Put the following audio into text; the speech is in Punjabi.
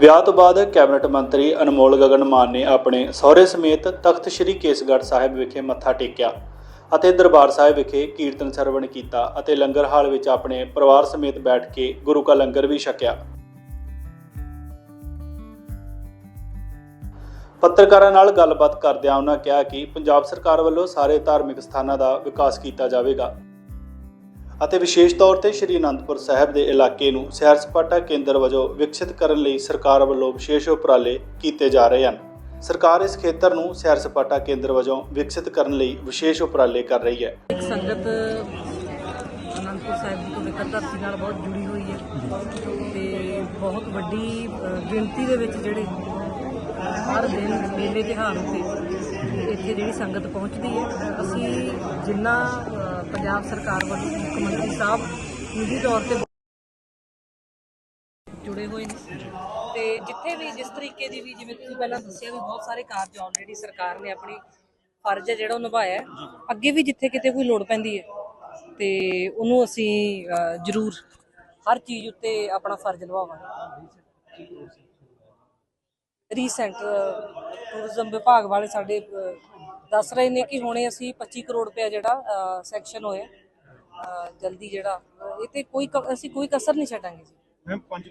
ਵਿਆਹ ਤੋਂ ਬਾਅਦ ਕੈਬਨਿਟ ਮੰਤਰੀ ਅਨਮੋਲ ਗਗਨ ਮਾਨ ਨੇ ਆਪਣੇ ਸਹੁਰੇ ਸਮੇਤ ਤਖਤ ਸ੍ਰੀ ਕੇਸਗੜ੍ਹ ਸਾਹਿਬ ਵਿਖੇ ਮੱਥਾ ਟੇਕਿਆ ਅਤੇ ਦਰਬਾਰ ਸਾਹਿਬ ਵਿਖੇ ਕੀਰਤਨ ਸਰਵਣ ਕੀਤਾ ਅਤੇ ਲੰਗਰ ਹਾਲ ਵਿੱਚ ਆਪਣੇ ਪਰਿਵਾਰ ਸਮੇਤ ਬੈਠ ਕੇ ਗੁਰੂ ਕਾ ਲੰਗਰ ਵੀ ਛਕਿਆ। ਪੱਤਰਕਾਰਾਂ ਨਾਲ ਗੱਲਬਾਤ ਕਰਦਿਆਂ ਉਹਨਾਂ ਕਿਹਾ ਕਿ ਪੰਜਾਬ ਸਰਕਾਰ ਵੱਲੋਂ ਸਾਰੇ ਧਾਰਮਿਕ ਸਥਾਨਾਂ ਦਾ ਵਿਕਾਸ ਕੀਤਾ ਜਾਵੇਗਾ। ਅਤੇ ਵਿਸ਼ੇਸ਼ ਤੌਰ ਤੇ ਸ਼੍ਰੀ ਅਨੰਦਪੁਰ ਸਾਹਿਬ ਦੇ ਇਲਾਕੇ ਨੂੰ ਸੈਰ ਸਪਾਟਾ ਕੇਂਦਰ ਵਜੋਂ ਵਿਕਸਿਤ ਕਰਨ ਲਈ ਸਰਕਾਰ ਵੱਲੋਂ ਵਿਸ਼ੇਸ਼ ਉਪਰਾਲੇ ਕੀਤੇ ਜਾ ਰਹੇ ਹਨ। ਸਰਕਾਰ ਇਸ ਖੇਤਰ ਨੂੰ ਸੈਰ ਸਪਾਟਾ ਕੇਂਦਰ ਵਜੋਂ ਵਿਕਸਿਤ ਕਰਨ ਲਈ ਵਿਸ਼ੇਸ਼ ਉਪਰਾਲੇ ਕਰ ਰਹੀ ਹੈ। ਸੰਗਤ ਅਨੰਦਪੁਰ ਸਾਹਿਬ ਦੀ ਪਵਿੱਤਰ ਧਰਤੀ ਨਾਲ ਬਹੁਤ ਜੁੜੀ ਹੋਈ ਹੈ ਤੇ ਬਹੁਤ ਵੱਡੀ ਗਿਣਤੀ ਦੇ ਵਿੱਚ ਜਿਹੜੇ ਹਰ ਦਿਨ ਮੇਲੇ ਤਿਉਹਾਰ ਉੱਤੇ ਇੱਥੇ ਜਿਹੜੀ ਸੰਗਤ ਪਹੁੰਚਦੀ ਹੈ, ਅਸੀਂ ਜਿੰਨਾ ਪੰਜਾਬ ਸਰਕਾਰ ਵੱਲੋਂ ਮੁੱਖ ਮੰਤਰੀ ਸਾਹਿਬ ਨਿੱਜੀ ਤੌਰ ਤੇ ਜੁੜੇ ਹੋਏ ਨੇ। ਤੇ ਜਿੱਥੇ ਵੀ ਜਿਸ ਤਰੀਕੇ ਦੀ ਵੀ ਜਿਵੇਂ ਤੁਸੀਂ ਪਹਿਲਾਂ ਦੱਸਿਆ ਵੀ ਬਹੁਤ ਸਾਰੇ ਕਾਰਜ ਆਲਰੇਡੀ ਸਰਕਾਰ ਨੇ ਆਪਣੀ ਫਰਜ਼ ਹੈ ਜਿਹੜਾ ਉਹ ਨਿਭਾਇਆ ਅੱਗੇ ਵੀ ਜਿੱਥੇ ਕਿਤੇ ਕੋਈ ਲੋੜ ਪੈਂਦੀ ਹੈ, ਤੇ ਉਹਨੂੰ ਅਸੀਂ ਜ਼ਰੂਰ ਹਰ ਚੀਜ਼ ਉੱਤੇ ਆਪਣਾ ਫਰਜ਼ ਨਿਭਾਵਾਂਗੇ। ਰੀਸੈਂਟ ਟੂਰਿਜ਼ਮ ਵਿਭਾਗ ਵਾਲੇ ਸਾਡੇ ਦੱਸ ਰਹੇ ਨੇ ਕਿ ਹੁਣੇ ਅਸੀਂ 25 ਕਰੋੜ ਰੁਪਇਆ ਜਿਹੜਾ ਸੈਕਸ਼ਨ ਹੋਇਆ ਜਲਦੀ ਜਿਹੜਾ, ਇਹ ਤੇ ਕੋਈ ਕ- ਅਸੀਂ ਕੋਈ ਕਸਰ ਨਹੀਂ ਛੱਡਾਂਗੇ ਜੀ। ਮੈਮ 5